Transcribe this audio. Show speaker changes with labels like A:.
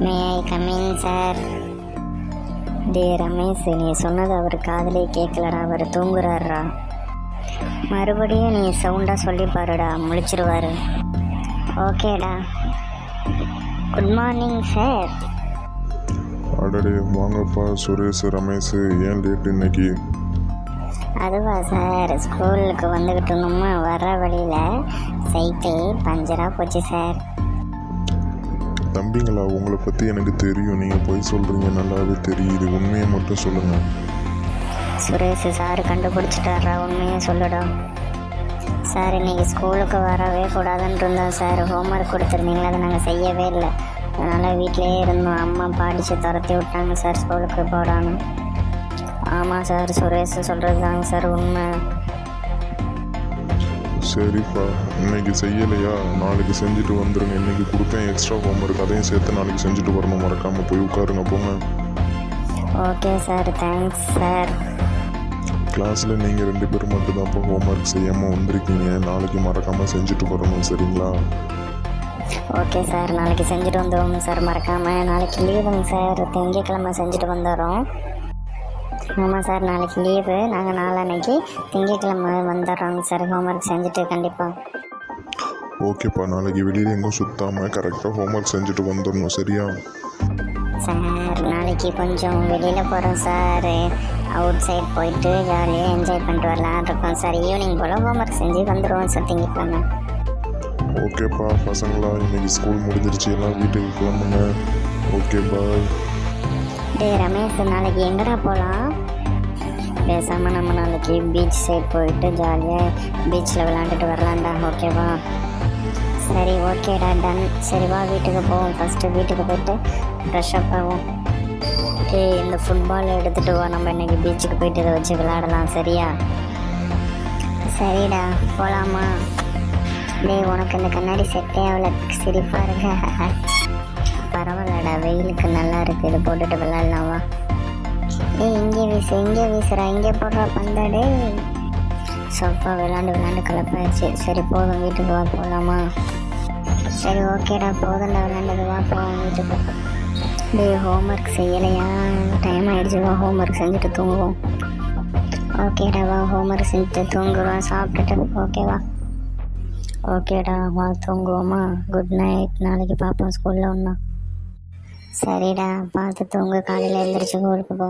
A: May I come in sir டே ரமேஷ் நீ சொன்னது அவர் காதலே கேட்கலடா அவர் தூங்குறாருடா. மறுபடியும் நீ சவுண்டாக சொல்லி பாருடா முழிச்சிருவாரு. ஓகேடா குட் மார்னிங் சார்
B: அடடே வாங்கப்பா சுரேஷ் ரமேஷ் ஏன் லேட் இன்னைக்கு?
A: அதுவா சார் ஸ்கூலுக்கு வந்துக்கிட்டு இருந்தோமா வர வழியில் சைக்கிள் பஞ்சராக போச்சு சார்
B: தம்பிங்களா உங்களை பற்றி எனக்கு தெரியும். நீங்கள் போய் சொல்கிறீங்க நல்லாவே தெரியுது. உண்மையை மட்டும் சொல்லுங்கள்
A: சுரேஷ் சார் கண்டுபிடிச்சிட்டாரா உண்மையை சொல்லுடா. சார் இன்னைக்கு ஸ்கூலுக்கு வரவே கூடாதுன்னு இருந்தோம் சார் ஹோம்ஒர்க் கொடுத்துருந்தீங்களா அதை நாங்கள் செய்யவே இல்லை. அதனால் வீட்டிலேயே இருந்தோம். அம்மா பாடிச்சு துரத்தி விட்டாங்க சார் ஸ்கூலுக்கு போடான்னு. ஆமாம் சார் சுரேஷ் சொல்கிறது தாங்க சார் உண்மை.
B: சரிப்பா இன்னைக்கு செய்யலையா? நாளைக்கு செஞ்சுட்டு வந்துடுங்க இன்னைக்கு கொடுத்தேன் எக்ஸ்ட்ரா ஹோம்ஒர்க் அதையும் சேர்த்து நாளைக்கு செஞ்சுட்டு வரணும். மறக்காமல் போய் உட்காருங்க போங்க.
A: ஓகே சார் தேங்க்ஸ் சார்
B: கிளாஸில் நீங்கள் ரெண்டு பேரும் மட்டும் தான் இப்போ ஹோம்ஒர்க் செய்யாமல் வந்திருக்கீங்க. நாளைக்கு மறக்காமல் செஞ்சுட்டு வரணும் சரிங்களா?
A: ஓகே சார் நாளைக்கு செஞ்சுட்டு வந்துடுவோம் சார் மறக்காமல் நாளைக்கு லீவுங்க சார் திங்கக்கிழமை செஞ்சுட்டு வந்துடுறோம். ஆமாம் சார் நாளைக்கு லீவு நாங்கள் நாளன்னைக்கு திங்கக்கிழமை வந்துடுறோங்க சார். ஹோம்ஒர்க் செஞ்சுட்டு கண்டிப்பாக
B: ஓகேப்பா நாளைக்கு வெளியில் எங்கும் சுத்தாமல் கரெக்டாக ஹோம்ஒர்க் செஞ்சுட்டு வந்துடணும் சரியா?
A: சார் நாளைக்கு கொஞ்சம் வெளியில் போகிறோம் சார். அவுட் சைட் போயிட்டு ஜாலியாக என்ஜாய் பண்ணிட்டு வரலான் இருக்கோம் சார். ஈவினிங் போல் ஹோம்ஒர்க் செஞ்சு வந்துடுவோம் சார் திங்கக்கிழமை
B: ஓகேப்பா பசங்களா இன்னைக்கு ஸ்கூல் முடிஞ்சிருச்சு. எல்லாம் வீட்டுக்கு கிளம்புங்க. ஓகே பாய்
A: டே ரமேஷ் நாளைக்கு எங்கடா போகலாம் பேசாமல் நம்ம நாளைக்கு பீச் சைட் போயிட்டு ஜாலியாக பீச்சில் விளாண்டுட்டு வரலாம்டா ஓகேவா சரி ஓகேடா டன் சரி வா வீட்டுக்கு போவோம். ஃபஸ்ட்டு வீட்டுக்கு போயிட்டு ஃப்ரெஷ் அப் ஆகும் டேய் இந்த ஃபுட்பால் எடுத்துகிட்டு வா. நம்ம இன்னைக்கு பீச்சுக்கு போயிட்டு இதை வச்சு விளாடலாம் சரியா? சரிடா போகலாமா டேய் உனக்கு இந்த கண்ணாடி செட்டே அவ்வளோ சிரிப்பாக இருக்க? பரவாயில்லடா வெயிலுக்கு நல்லா இருக்கு. இது போட்டுட்டு விளாட்லாம் வா. ஏய் இங்கே வீசு இங்கே வீசுறா இங்கே போடுறா பந்தாடே சோஃபா விளாண்டு விளாண்டு கலப்பாயிடுச்சு சரி போதும் வீட்டுக்கு வா போகலாமா சரி ஓகேடா போதும்டா விளாண்டது வா போவோம் வீட்டுக்கு. டேய் ஹோம்ஒர்க் செய்யலையா? டைம் ஆயிடுச்சு வா ஹோம்ஒர்க் செஞ்சுட்டு தூங்குவோம். ஓகேடா வா ஹோம்ஒர்க் செஞ்சுட்டு தூங்குவோம் சாப்பிட்டுட்டு ஓகேவா ஓகேடா வா தூங்குவோமா? குட் நைட் நாளைக்கு பார்ப்போம் ஸ்கூலில் ஒன்றா சரிடா பார்த்து தூங்கு காலையில் எழுந்திரிச்சு ஊருக்கு போ.